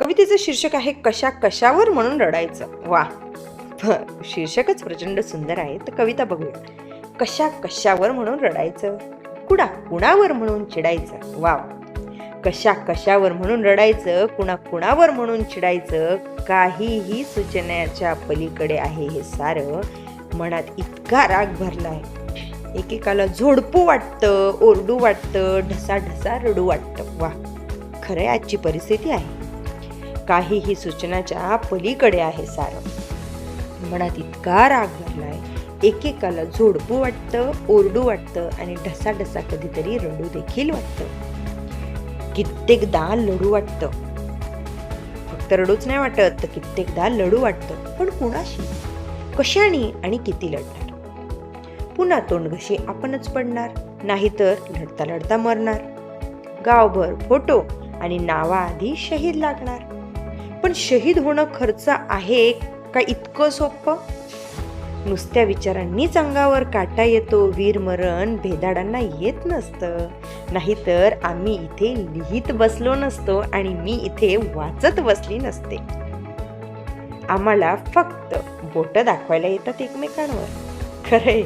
कवितेचं शीर्षक आहे कशा कशावर म्हणून रडायचं. वा. शीर्षकच प्रचंड सुंदर आहे. तर कविता बघूया. कशा कशावर म्हणून रडायचं? कुणा कुणावर म्हणून चिडायचं? वा. कशा कशावर म्हणून रडायचं? कुणा कुणावर म्हणून चिडायचं? काहीही सूचनेच्या पलीकडे आहे हे सारं. मनात इतका राग भरला आहे एकेकाला झोडपू वाटतं ओरडू वाटतं ढसा ढसा रडू वाटतं. वा. खरं आजची परिस्थिती आहे. काहीही सूचनाच्या पलीकडे आहे सारं. मनात इतका राग भरलाय एकेकाला झोडपू वाटतं ओरडू वाटतं आणि ढसा ढसा कधीतरी रडू देखील वाटतं. कित्येकदा लढू वाटतं. फक्त रडूच नाही वाटत तर कित्येकदा लढू वाटतं. पण कुणाशी? कशाने आणि किती लढणार? पुन्हा तोंडघशी आपणच पडणार नाहीतर लढता लढता मरणार. गावभर फोटो आणि नावाआधी शहीद लागणार. पण शहीद होणं खर्च आहे का इतकं सोपं? नुसत्या विचारांनीच अंगावर काटा येतो वीर मरण भेदाडांना येत नसतं. नाहीतर आम्ही इथे लिहित बसलो नसतो आणि मी इथे वाचत बसली नसते. आम्हाला फक्त बोट दाखवायला येतात एकमेकांवर. खरंय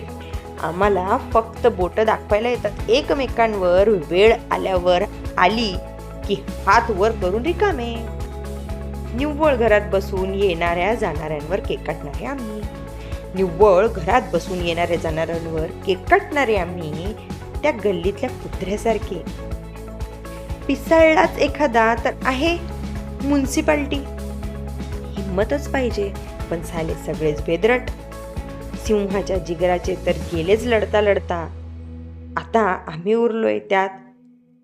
आम्हाला फक्त बोट दाखवायला येतात एकमेकांवर. वेळ आल्यावर आली की हात वर करून रिकामे. निव्वळ घरात बसून येणाऱ्या जाणाऱ्यांवर केक काटणारे आम्ही. निव्वळ घरात बसून येणाऱ्या जाणाऱ्यांवर केक काटणारे आम्ही त्या गल्लीतल्या कुत्र्यासारखे. पिसाळलाच एखादा तर आहे म्युन्सिपाल्टी हिंमतच पाहिजे पण झाले सगळेच बेदरट. सिंहाच्या जिगराचे तर गेलेच लढता लढता. आता आम्ही उरलोय त्यात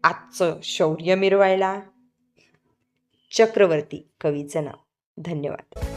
आजचं शौर्य मिरवायला. चक्रवर्ती कवीचं नाव. धन्यवाद.